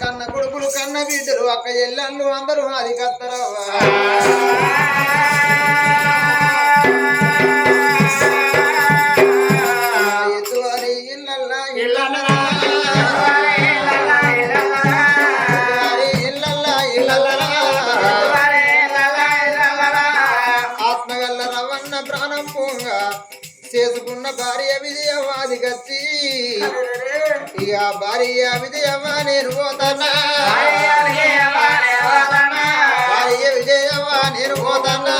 కన్న కొడుకులు కన్న బిడ్డలు అక్క ఎల్లళ్ళు అందరూ అది కత్తరవ్వా భార్య విజయమా నేను పోతానా భార్య విజయమా నేను పోతానా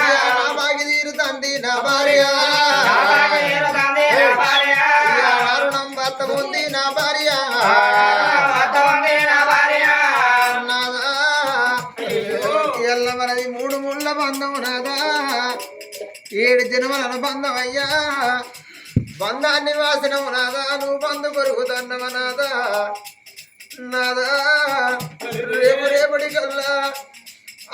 ఇక నా బాగి తీరుతంది నా భార్య? రుణం భర్త ఉంది నా భార్య? ఎల్ల మనది మూడు ముళ్ళ బంధం నాదా? ఏడు జన్మల అనుబంధం అయ్యా బంధాన్ని వాసనము నాదా నువ్వు బంధు కొరుగుతున్నవ నాదా. నాదా. రేపు రేపటి కల్లా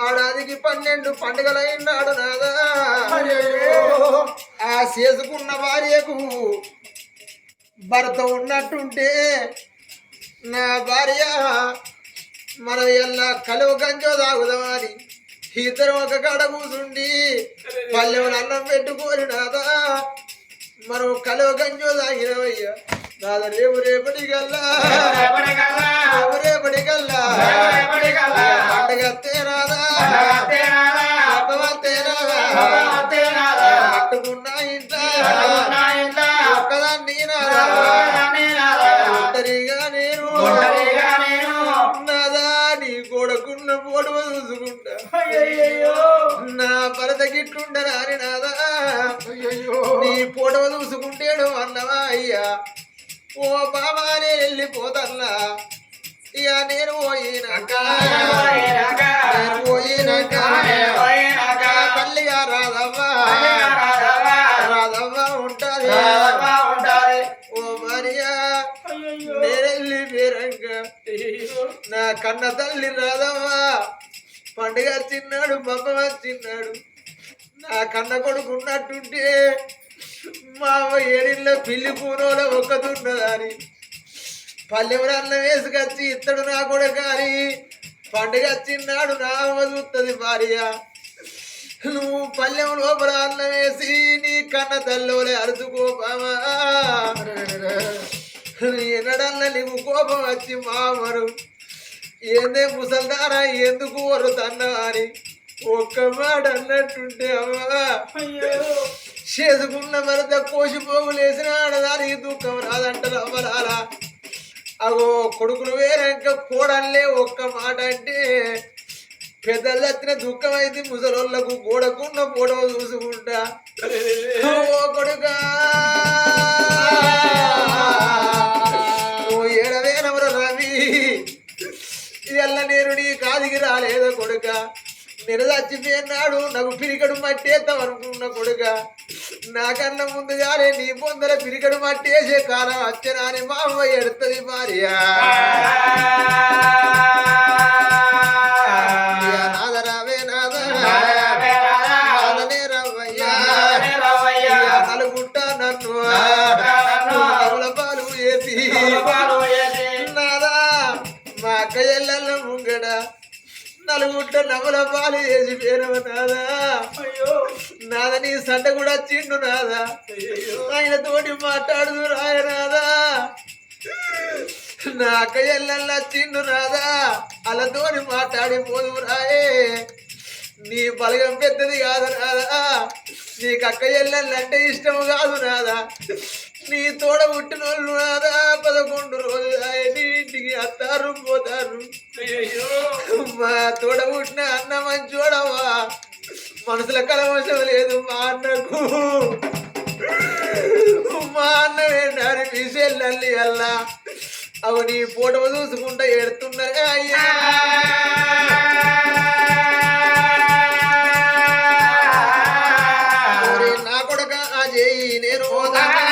ఆడాదికి పన్నెండు పండుగలైనాడు నాదా. ఆ చేసుకున్న భార్యకు భర్త ఉన్నట్టుంటే నా భార్య మనం ఎలా కలువ గంజో తాగుదామని ఇద్దరు ఒక కడ కూసుండి పల్లెములు అన్నం పెట్టుకోరు నాదా. మనం కలువ గంజో తాగినవయ్యా. నాద రేపు రేపటి రేపు రేపటి కల్లా పండగత్తే నాదా అబ్బవత్తే ఇంట్లో ఒక్కదాన్ని ఒంటరిగా నేను. నీ కొడుకున్న పోడువ చూసుకుంటా. నా భరత గిట్లుండరా నాదా? నీ పొడవ ఉండేడు అన్నవా అయ్యా. ఓ బాబానే వెళ్ళిపోతన్నా. ఇక నేను పోయినాక నేను పోయినాక తల్లిగా రాదవ్వా రాదవ్వా ఉంటాది. ఓ మరియా నేనెళ్ళి పేరంక నా కన్న తల్లి రాదవ్వా పండుగ చిన్నాడు బొమ్మ చిన్నాడు నా కన్న కొడుకున్నట్టుంటే మావ మా పిల్లి ఏడిళ్ళ పిల్లి పూనోల ఒక్కతున్నదని పల్లెవరన్న వేసుకొచ్చి ఇత్తడు నా కూడా కానీ పండుగ వచ్చిన్నాడు నా అవ్వ చూస్తుంది భార్య. నువ్వు పల్లెం లోపల అన్నం వేసి నీ కన్న తల్లోలే అరుచుకో బావా. ఎన్నడల్ల నీకు కోపం వచ్చి మామరు. ఏందే ముసల్దారా ఎందుకు వరుతన్నా అని ఒక్క మాట అన్నట్టుంటే అవ్వా. చేసుకున్న మరద కోసిపోగులు వేసిన ఆడదానికి దుఃఖం రాదంటారు అవ్వరాలా అగో కొడుకులు వేరంక కోడల్లే ఒక్క మాట అంటే పెద్దలు వచ్చిన దుఃఖం అయితే ముసలోళ్ళకు గోడకున్న పొడవ చూసుకుంటా. ఓ కొడుకా. ఓ ఏడవేనవర రవి. ఇవల్ల నేను నీ కాదికి రాలేదా కొడుక. నేను నాకు పిరికడు మట్టేద్దాం అనుకున్న కొడుక నాకన్నా ముందుగానే నీ ముందర పిరికడు మట్టేసే కాలం అచ్చనాని అని ఎడుతుంది భార్య. నలుగుట్ట నవ్వుల పాలు వేసి పేరవ నాదా నాద నీ సంట కూడా చిండు నాదా? ఆయన తోటి మాట్లాడుదు రాయ నాదా? నా అక్క ఎల్లెల్ల చిండు నాదా? అలతోని మాట్లాడిపోదు రాయే. నీ బలగం పెద్దది కాదు నాదా? నీకు అక్క ఎల్లెల్లంటే ఇష్టం కాదు నాదా? నీ తోడ పుట్టిన వాళ్ళు నాదా? పదకొండు రోజులు ఆయన ఇంటికి అత్తారు పోతారు. మా తోడ పుట్టిన అన్న మంచోడవా మనసుల కలవశం లేదు మా అన్నకు. మా అన్న ఏంటారు మీ చెల్లెల్లి అల్లా. అవు నీ ఫోటో చూసుకుంటా ఎడుతున్నగా అయ్యా. నా కొడుక ఆ చేయి నేను పోతానా.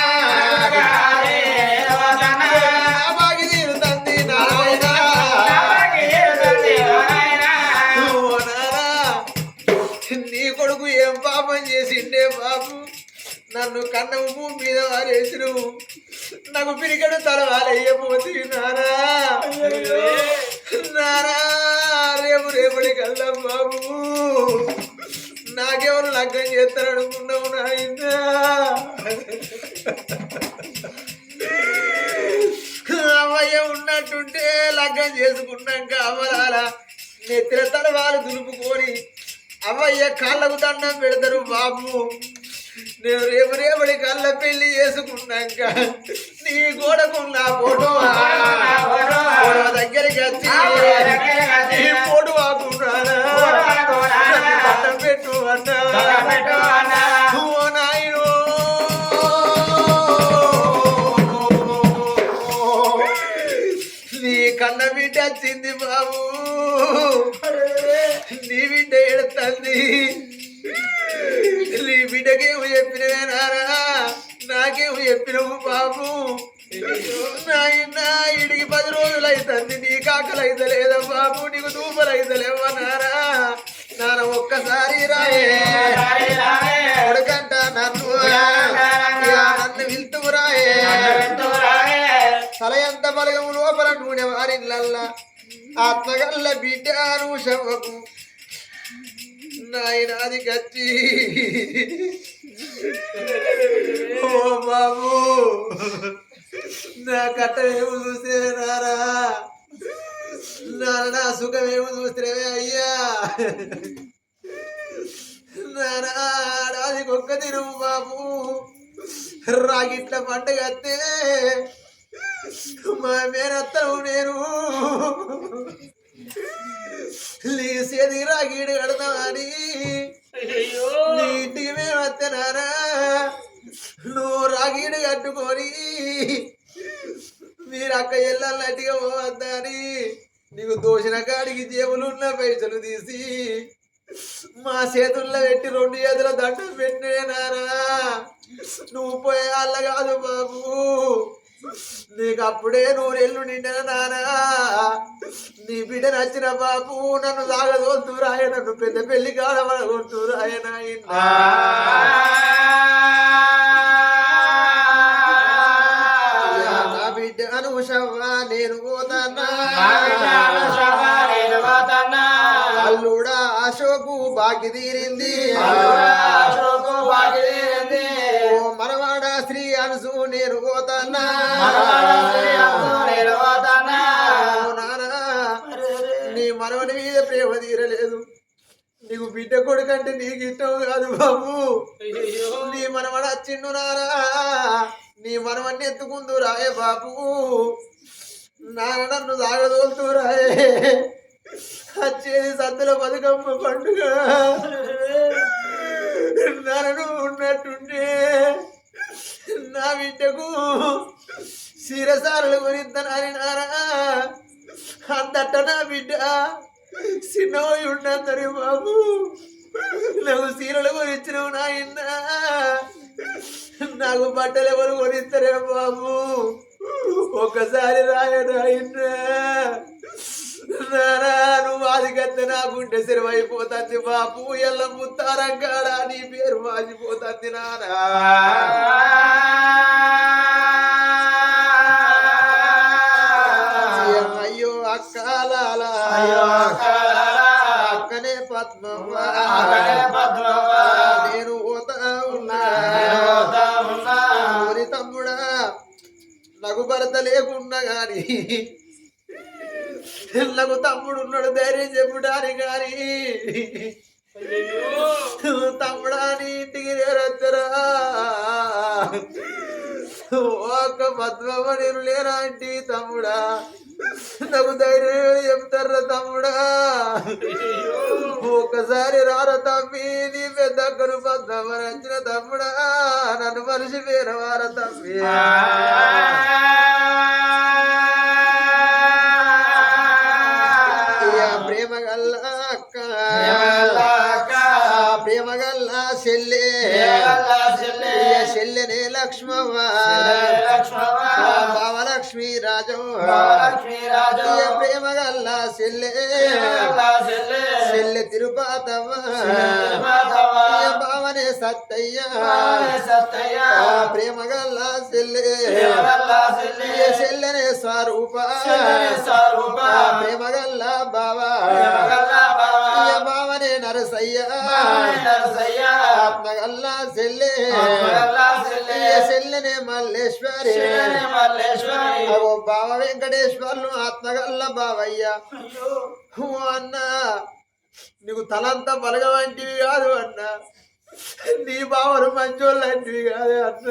భూమి మీద వారేసిను నాకు పిరికడు తలవాలయ్యపోతే నారా. నారా రేపు రేపటి కల్లా బాబు. నాకెవరు లగ్గం చేస్తారనుకున్నావు నాయనా అమ్మయ్య ఉన్నట్టుంటే లగ్గం చేసుకున్నాక అవ్వరాల నెత్తిన తలవాలు దులుపుకొని అవ్వయ్య కాళ్ళకు దండం పెడతారు బాబు. నేను రేపు రేపటి కళ్ళ పెళ్ళి చేసుకున్నాక నీ గోడకున్న ఫోటో గొడవ దగ్గరికి వచ్చి నీ ఫోటో పెట్టు అన్నా నీ కన్న బిడ్డ వచ్చింది బాబు. నీ బిడ్డ ఎడుతుంది నీ బిడ్డకేమో చెప్పినవేనారా నాకేమో చెప్పినవు బాబు? ఇడికి పది రోజులు అవుతుంది నీ కాకలు అయితే లేదా బాబు? నీకు దూపలు అయితే లేవనారా నాన్న ఒక్కసారి రాయే కొడుకంట నన్ను నన్ను విల్తువు రాయే తల ఎంత బలగము లోపల నూనె వారిల్లల్లా ఆత్మగల్ల బిడ్డ నువ్వు నాయనాది గచ్చి ఓ బాబు నా కట్టమేమో చూసేనారా నాన్న నా సుఖమేమో చూస్తేవే అయ్యా. నానా కుక్క ఒక్క బాబు. రాగిట్ల పండుగ అత్తే మా మేనత్తను నేను. లేసేది రాగీడు కడతామని నీ ఇంటికి మేము వస్తేనారా నువ్వు రాగీడు కట్టుకొని మీరు అక్క ఎల్లన్నట్టుగా పోవద్దని. నీకు దోషణ కాడికి జేబులున్న పైసలు తీసి మా చేతుల్లో పెట్టి రెండు చేతుల దండం పెట్టినారా? నువ్వు పోయే వాళ్ళ కాదు బాబు. నీకు అప్పుడే నూరెళ్ళు నిండిన నానా. నీ బిడ్డ నచ్చిన బాబు నన్ను సాగదోలుతురాయ నన్ను పెద్ద పెళ్ళి కాడవలగొడుతురాయ నాయన. నా బిడ్డ అనుషవ్వా నేను అల్లుడా అశోకు బాకి తీరింది. నీ మనవని మీద ప్రేమ తీరలేదు. నీకు బిడ్డ కొడుకంటే నీకు ఇష్టం కాదు బాబు. నీ మనవడు వచ్చిండు నారా. నీ మనవన్ని ఎత్తుకుందు రాయే బాబు. నాన్న నన్ను సాగదోలుతూ రాయే వచ్చేది సద్దుల బతుకమ్మ పండుగ. నన్ను ఉన్నట్టుండే. నా బిడ్డకు శిరసారలు కొనిద్దనని నారా. అందట నా బిడ్డ. చిన్నోయి ఉన్నందరి బాబు. నాకు సీరలు కొనిచ్చినవు నాయన నాకు బట్టలు ఎవరు కొనిస్తారే బాబు. ఒక్కసారి రాయ నాయన నానా నువ్వు ఆదిగత్తే నా గుండె బాపు ఎల్ల ముత్తారం కాడా నీ పేరు మాసిపోతుంది నారా. నేను పోతా ఉన్నా ఓరి తమ్ముడా నాకు భర్త లేకున్నా గాని నాకు తమ్ముడు ఉన్నాడు ధైర్యం చెప్పుడాని గాని తమ్ముడా నీ ఇంటికి నేరొచ్చరా ఒక్క పద్మమ్మ నేను లేరా అంటే తమ్ముడా నాకు ధైర్యం చెప్తారా తమ్ముడా ఒక్కసారి రారా తమ్మి నీ పెద్దక్కను పద్మమ్మ నచ్చిన తమ్ముడా నన్ను మనిషి వేరవార తమ్మి. ఇయ్య ప్రేమ గల్ల అక్క. ప్రేమ గల్ల చెల్లె. ఇయ్య చెల్లెనే లక్ష్మవ్వ. బావ లక్ష్మ బావలక్ష్మి రాజం. సెల్లె ప్రేమగల్లా చెల్లె. సెల్లె తిరుపాతమ్మ బావనే సత్తయ్య. సెల్లె ప్రేమగల్లా చెల్లె. ఏ సెల్లెనే స్వరూప. నరసయ్య బాలే నరసయ్య ఆత్మగల్ల సెల్లె. ప్రేమగల్లా చెల్లె ఏ సెల్లెనే మల్లేశ్వరి. చెల్లెని మల్లేశ్వరి. అవో బావ వెంకటేశ్వర్లు ఆత్మగల్ల బావయ్య. ఓ అన్న నీకు తలంతా బలగ వంటివి కాదు అన్న. నీ బావలు మంచోళ్ళు లాంటివి కాదు అన్న.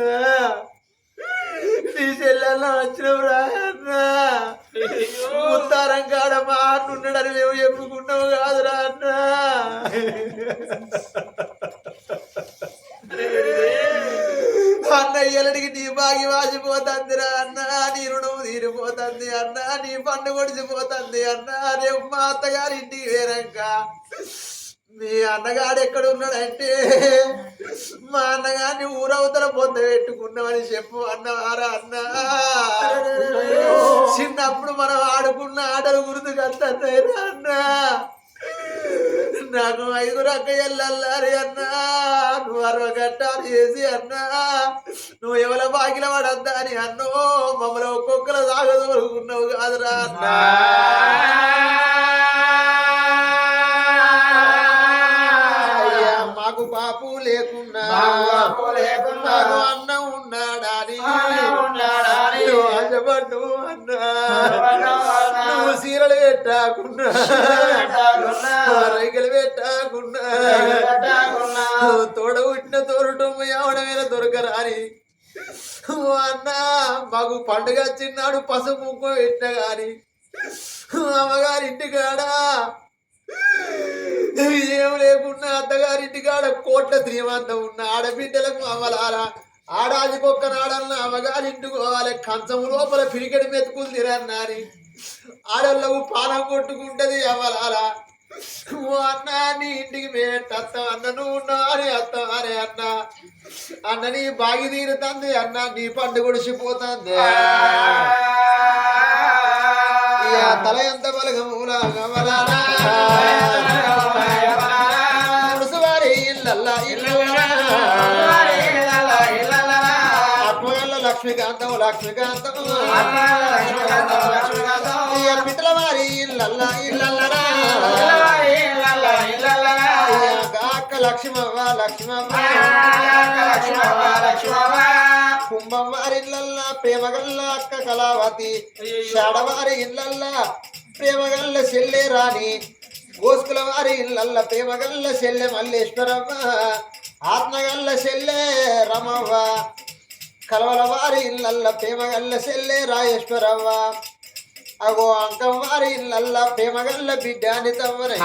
నీ చెల్లెల్లో వచ్చినవురా అన్న. ఉత్తారం కాడ మా మేము చెప్పుకున్నావు కాదురా అన్న. అన్న నీ బాగి వాసిపోతుందిరా అన్న. నీ రుణం తీరిపోతుంది అన్న. నీ పండు కొడిచిపోతుంది అన్న. రేపు మా అత్తగారి ఇంటికి వేరంక మీ అన్నగాడు ఎక్కడ ఉన్నాడంటే మా అన్నగారిని ఊరవతల పొంద పెట్టుకున్నామని చెప్పు అన్నవారా అన్న. చిన్నప్పుడు మనం ఆడుకున్న ఆటలు గుర్తుకొస్తున్నాయిరా అన్న? నాకు ఐదుగురు అక్కయ్యల్లారి అన్నా. నువ్వు అరవ గట్టాలు చేసి అన్నా. నువ్వు ఎవల బాగిల పడద్దా అని అన్నో. మమ్మల్ని ఒక్కొక్కరు సాగదోలుకున్నావు కాదురా అన్నా. మాకు పాపు లేకున్నా. అన్నం ఉన్నాడా అని అన్నం ఉన్నాడని నువ్వు సీరలు పెట్టాకున్నా పెట్టాకున్నా. రైకలు పెట్టాకున్నా తోడ పుట్టిన తోరటం ఎవడమైన దొరకరాని? అన్న మాకు పండుగ చిన్నాడు పసుపు ముక్కు పెట్టిన గాని. అమ్మగారి ఇంటికాడా ఏం లేకున్నా అత్తగారింటికాడ కోట్ల శ్రీమంతం ఉన్న ఆడబిడ్డలకు అమ్మలారా ఆడాదికొక్క నాడన్న ఇంటికి పోవాలి కంచం లోపల పిరికెడు మెతుకులు తిరన్నాని ఆడళ్ళకు పానం కొట్టుకుంటది అమలారా ఓ అన్న నీ ఇంటికి మేటత్త అన్న నువ్వు ఉన్నావు. అని అత్త అరే అన్న. అన్న నీ బాగి తీరుతుంది. అన్న నీ పండు గుడిసిపోతుంది. తల ఎంత బలగములా గమలానా ఇల్లు ఇళ్ళల్లా ఇళ్ళల్లా లక్ష్మీకాంతం లక్ష్మీకాంతం. పిట్టల వారి ఇళ్ళల్లా ఇళ్ళల్లరా ఇక అక్క లక్ష్మవ్వ లక్ష్మవ్వ. కుంభం వారి ఇళ్ళల్లా ప్రేమగల్ల అక్క కళావతి. షాడవారి ఇళ్ళల్లా ప్రేమగల్ల చెల్లె రాణి. గోసుకుల వారి ఇళ్ళల్ల ప్రేమగల్ల చెల్లె మల్లేశ్వరవ్వ. ఆత్మగల్ల చెల్లె రమవ్వ. కలవల వారి ఇళ్ళల్ల ప్రేమగల్ల చెల్లె రాజేశ్వరవ్వ అగో అంకం వారి ఇళ్ళల్ల ప్రేమగల్ల బిడ్డ అని తవ్వరై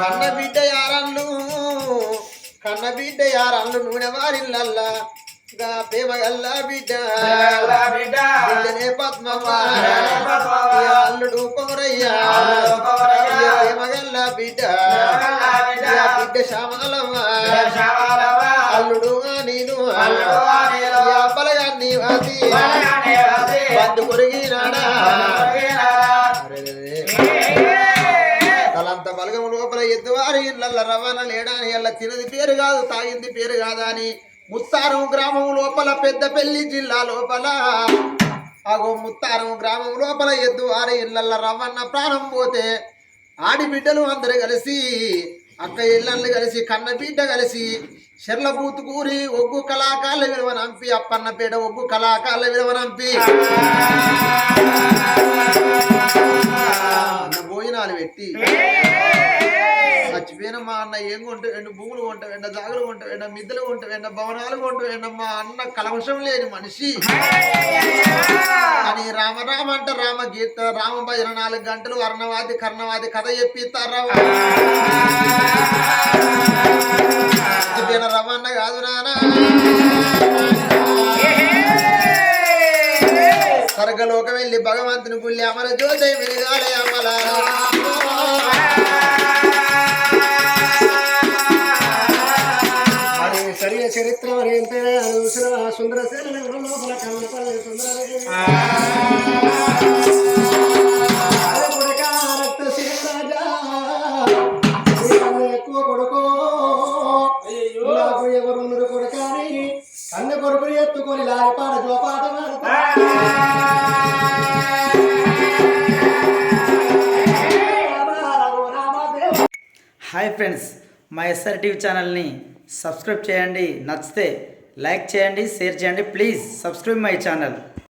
కన్న బిడ్డ యారన్లు కన్న బిడ్డ యారన్లు నూనె వారిల్లల్లా గా ప్రేమగల్ల బిడ్డ. బిడ్డనే పద్మమ్మ అల్లుడు కోరయ్యా ఈ ప్రేమగల్ల బిడ్డ. అల్లుడు నేను? ఈ అబ్బలగా నీ వాసి. బంధు కొరిగినాడా? తలంత బలగం లోపల ఎద్దువారి ఇళ్ళల్ల రవాణా లేడాని ఎల్ల తినది పేరు కాదు తాగింది పేరు కాదా అని ముత్తారం గ్రామం లోపల పెద్దపల్లి జిల్లా లోపల అగో ముత్తారం గ్రామం లోపల ఎద్దువారి ఇళ్ళల్ల రవణ ప్రాణం పోతే ఆడిబిడ్డలు అందరు కలిసి అక్క ఇళ్ళళ్ళు కలిసి కన్నపీట కలిసి చెర్ల కూరి ఒగ్గు కళాకారుల విలువనంపి అప్పన్నపేట ఒగ్గు కళాకారుల విలువ నంపి. భోజనాలు పెట్టి. చచ్చిపోయిన మా అన్న ఏం కొంట వెంట భూములు కొంట ఎండ జాగులు కొంట ఎండ మిద్దలు కొంట ఎండ భవనాలు కొంట ఎండ మా అన్న కలవశం లేని మనిషి. అని రామరామ రామ అంట రామ గీత రామ భజన నాలుగు గంటలు వర్ణవాది కర్ణవాది కథ చెప్పిస్తారా చచ్చిపోయిన రమన్న కాదు నానా స్వర్గలోకం వెళ్ళి భగవంతుని పుల్లి అమర జ్యోతి వెలుగాలే అమల సరియ చరిత్ర మరి ఎంతైనా చూసిన సుందరసేన లోపల ఎక్కువ కొడుకో. నాకు ఎవరున్నారు కొడుకాని? కన్న కొడుకుని ఎత్తుకొని లారిపాడ జోపాట హాయ్ ఫ్రెండ్స్ మా ఎస్ఆర్ టీవీ ఛానల్ని సబ్స్క్రైబ్ చేయండి. నచ్చితే లైక్ చేయండి షేర్ చేయండి. Please subscribe my channel.